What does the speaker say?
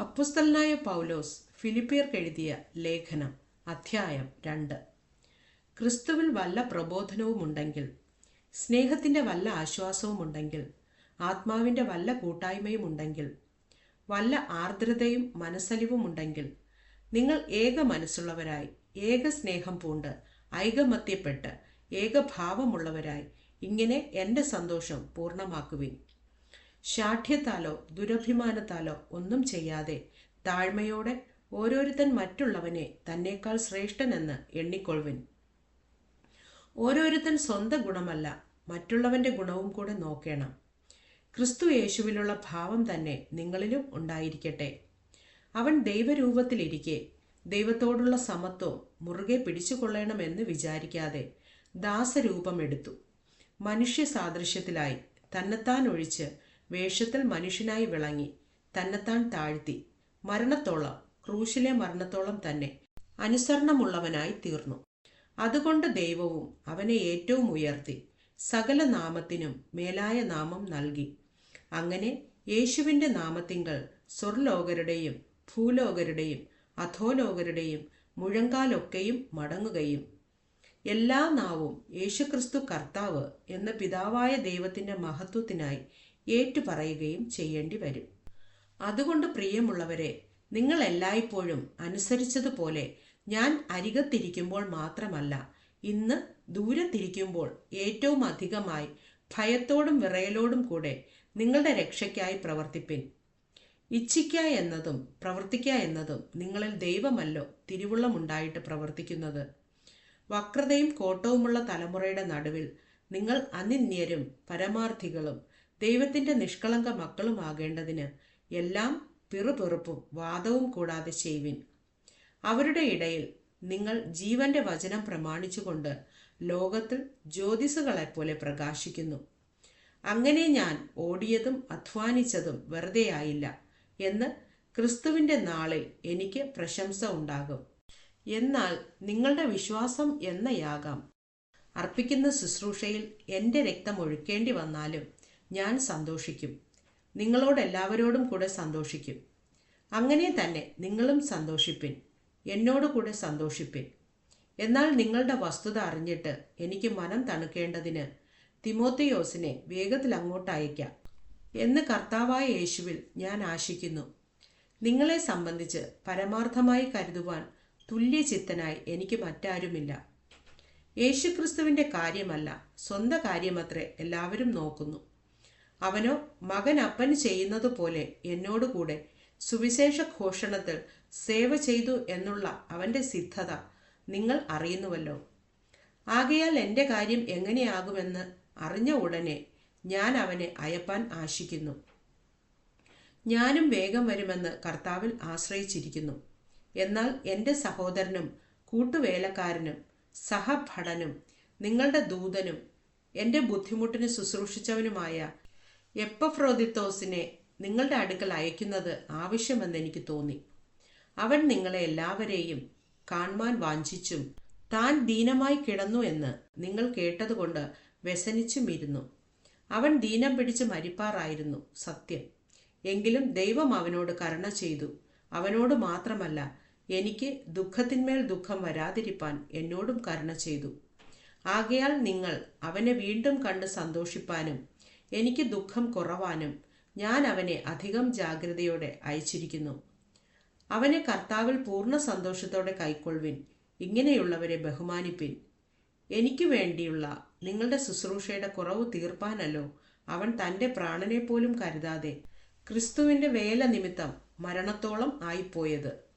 അപ്പുസ്തലനായ പൗലോസ് ഫിലിപ്പിയർക്കെഴുതിയ ലേഖനം അധ്യായം രണ്ട്. ക്രിസ്തുവിൽ വല്ല പ്രബോധനവുമുണ്ടെങ്കിൽ സ്നേഹത്തിന്റെ വല്ല ആശ്വാസവുമുണ്ടെങ്കിൽ ആത്മാവിന്റെ വല്ല കൂട്ടായ്മയും ഉണ്ടെങ്കിൽ വല്ല ആർദ്രതയും മനസ്സലിവുമുണ്ടെങ്കിൽ നിങ്ങൾ ഏക മനസ്സുള്ളവരായി ഏക സ്നേഹം പൂണ്ട് ഐകമത്യപ്പെട്ട് ഏകഭാവമുള്ളവരായി ഇങ്ങനെ എന്റെ സന്തോഷം പൂർണമാക്കുവിൻ. ശാഠ്യത്താലോ ദുരഭിമാനത്താലോ ഒന്നും ചെയ്യാതെ താഴ്മയോടെ ഓരോരുത്തൻ മറ്റുള്ളവനെ തന്നേക്കാൾ ശ്രേഷ്ഠനെന്ന് എണ്ണിക്കൊള്ളുവിൻ. ഓരോരുത്തൻ സ്വന്തം ഗുണമല്ല മറ്റുള്ളവന്റെ ഗുണവും കൂടെ നോക്കണം. ക്രിസ്തു യേശുവിലുള്ള ഭാവം തന്നെ നിങ്ങളിലും ഉണ്ടായിരിക്കട്ടെ. അവൻ ദൈവരൂപത്തിലിരിക്കെ ദൈവത്തോടുള്ള സമത്വം മുറുകെ പിടിച്ചുകൊള്ളണമെന്ന് വിചാരിക്കാതെ ദാസരൂപമെടുത്തു. മനുഷ്യ സാദൃശ്യത്തിലായി തന്നെത്താൻ ഒഴിച്ച് വേഷത്തിൽ മനുഷ്യനായി വിളങ്ങി. തന്നെത്താൻ താഴ്ത്തി. മരണത്തോളം ക്രൂശിലെ മരണത്തോളം തന്നെ അനുസരണമുള്ളവനായി തീർന്നു. അതുകൊണ്ട് ദൈവവും അവനെ ഏറ്റവും ഉയർത്തി. സകല നാമത്തിനും മേലായ നാമം നൽകി. അങ്ങനെ യേശുവിന്റെ നാമത്തിങ്കൽ സ്വർലോകരുടെയും ഭൂലോകരുടെയും അധോലോകരുടെയും മുഴങ്കാലൊക്കെയും മടങ്ങുകയും എല്ലാ നാവും യേശുക്രിസ്തു കർത്താവ് എന്ന പിതാവായ ദൈവത്തിന്റെ മഹത്വത്തിനായി ഏറ്റുപറയുകയും ചെയ്യേണ്ടി വരും അതുകൊണ്ട് പ്രിയമുള്ളവരെ നിങ്ങൾ എല്ലായ്പ്പോഴും അനുസരിച്ചതുപോലെ ഞാൻ അരികത്തിരിക്കുമ്പോൾ മാത്രമല്ല ഇന്ന് ദൂരത്തിരിക്കുമ്പോൾ ഏറ്റവും അധികമായി ഭയത്തോടും വിറയലോടും കൂടെ നിങ്ങളുടെ രക്ഷയ്ക്കായി പ്രവർത്തിപ്പിൻ. ഇച്ഛിക്ക എന്നതും പ്രവർത്തിക്ക എന്നതും നിങ്ങളിൽ ദൈവമല്ലോ തിരുവുള്ളമുണ്ടായിട്ട് പ്രവർത്തിക്കുന്നത്. വക്രതയും കോട്ടവുമുള്ള തലമുറയുടെ നടുവിൽ നിങ്ങൾ അനിന്യരും പരമാർത്ഥികളും ദൈവത്തിന്റെ നിഷ്കളങ്ക മക്കളുമാകേണ്ടതിന് എല്ലാം പിറുപിറുപ്പും വാദവും കൂടാതെ ചെയ്യുവിൻ. അവരുടെ ഇടയിൽ നിങ്ങൾ ജീവന്റെ വചനം പ്രമാണിച്ചുകൊണ്ട് ലോകത്തിൽ ജ്യോതിസുകളെപ്പോലെ പ്രകാശിക്കുന്നു. അങ്ങനെ ഞാൻ ഓടിയതും അധ്വാനിച്ചതും വെറുതെയായില്ല എന്ന് ക്രിസ്തുവിന്റെ നാളിൽ എനിക്ക് പ്രശംസ ഉണ്ടാകും. എന്നാൽ നിങ്ങളുടെ വിശ്വാസം എന്ന യാഗം അർപ്പിക്കുന്ന ശുശ്രൂഷയിൽ എന്റെ രക്തം ഒഴുക്കേണ്ടി വന്നാലും ഞാൻ സന്തോഷിക്കും. നിങ്ങളോടെല്ലാവരോടും കൂടെ സന്തോഷിക്കും. അങ്ങനെ തന്നെ നിങ്ങളും സന്തോഷിപ്പിൻ. എന്നോട് കൂടെ സന്തോഷിപ്പിൻ. എന്നാൽ നിങ്ങളുടെ വസ്തുത അറിഞ്ഞിട്ട് എനിക്ക് മനം തണുക്കേണ്ടതിന് തിമോത്തിയോസിനെ വേഗത്തിൽ അങ്ങോട്ട് അയക്കാം. എന്ന് കർത്താവായ യേശുവിൽ ഞാൻ ആശിക്കുന്നു. നിങ്ങളെ സംബന്ധിച്ച് പരമാർത്ഥമായി കരുതുവാൻ തുല്യചിത്തനായി എനിക്ക് മറ്റാരുമില്ല. യേശുക്രിസ്തുവിന്റെ കാര്യമല്ല സ്വന്തം കാര്യമത്രേ എല്ലാവരും നോക്കുന്നു. അവനോ മകൻ അപ്പൻ ചെയ്യുന്നത് പോലെ എന്നോടുകൂടെ സുവിശേഷ ഘോഷണത്തിൽ സേവ ചെയ്തു എന്നുള്ള അവന്റെ സിദ്ധത നിങ്ങൾ അറിയുന്നുവല്ലോ. ആകയാൽ എന്റെ കാര്യം എങ്ങനെയാകുമെന്ന് അറിഞ്ഞ ഉടനെ ഞാൻ അവനെ അയപ്പാൻ ആശിക്കുന്നു. ഞാനും വേഗം വരുമെന്ന് കർത്താവിൽ ആശ്രയിച്ചിരിക്കുന്നു. എന്നാൽ എന്റെ സഹോദരനും കൂട്ടുവേലക്കാരനും സഹഭടനും നിങ്ങളുടെ ദൂതനും എന്റെ ബുദ്ധിമുട്ടിന് ശുശ്രൂഷിച്ചവനുമായ എപ്പഫ്രോദിത്തോസിനെ നിങ്ങളുടെ അടുക്കൽ അയക്കുന്നത് ആവശ്യമെന്ന് എനിക്ക് തോന്നി. അവൻ നിങ്ങളെ എല്ലാവരെയും കാണുവാൻ വാഞ്ചിച്ചും താൻ ദീനമായി കിടന്നു എന്ന് നിങ്ങൾ കേട്ടതുകൊണ്ട് വ്യസനിച്ചും ഇരുന്നു. അവൻ ദീനം പിടിച്ച് മരിപ്പാറായിരുന്നു സത്യം. എങ്കിലും ദൈവം അവനോട് കരുണ ചെയ്തു. അവനോട് മാത്രമല്ല എനിക്ക് ദുഃഖത്തിന്മേൽ ദുഃഖം വരാതിരിപ്പാൻ എന്നോടും കരുണ ചെയ്തു. ആകയാൽ നിങ്ങൾ അവനെ വീണ്ടും കണ്ട് സന്തോഷിപ്പാനും എനിക്ക് ദുഃഖം കുറവാനും ഞാൻ അവനെ അധികം ജാഗ്രതയോടെ അയച്ചിരിക്കുന്നു. അവനെ കർത്താവിൽ പൂർണ സന്തോഷത്തോടെ കൈക്കൊള്ളുവിൻ. ഇങ്ങനെയുള്ളവരെ ബഹുമാനിപ്പിൻ. എനിക്ക് വേണ്ടിയുള്ള നിങ്ങളുടെ ശുശ്രൂഷയുടെ കുറവ് തീർപ്പാനല്ലോ അവൻ തന്റെ പ്രാണനെ പോലും കരുതാതെ ക്രിസ്തുവിന്റെ വേല നിമിത്തം മരണത്തോളം ആയിപ്പോയത്.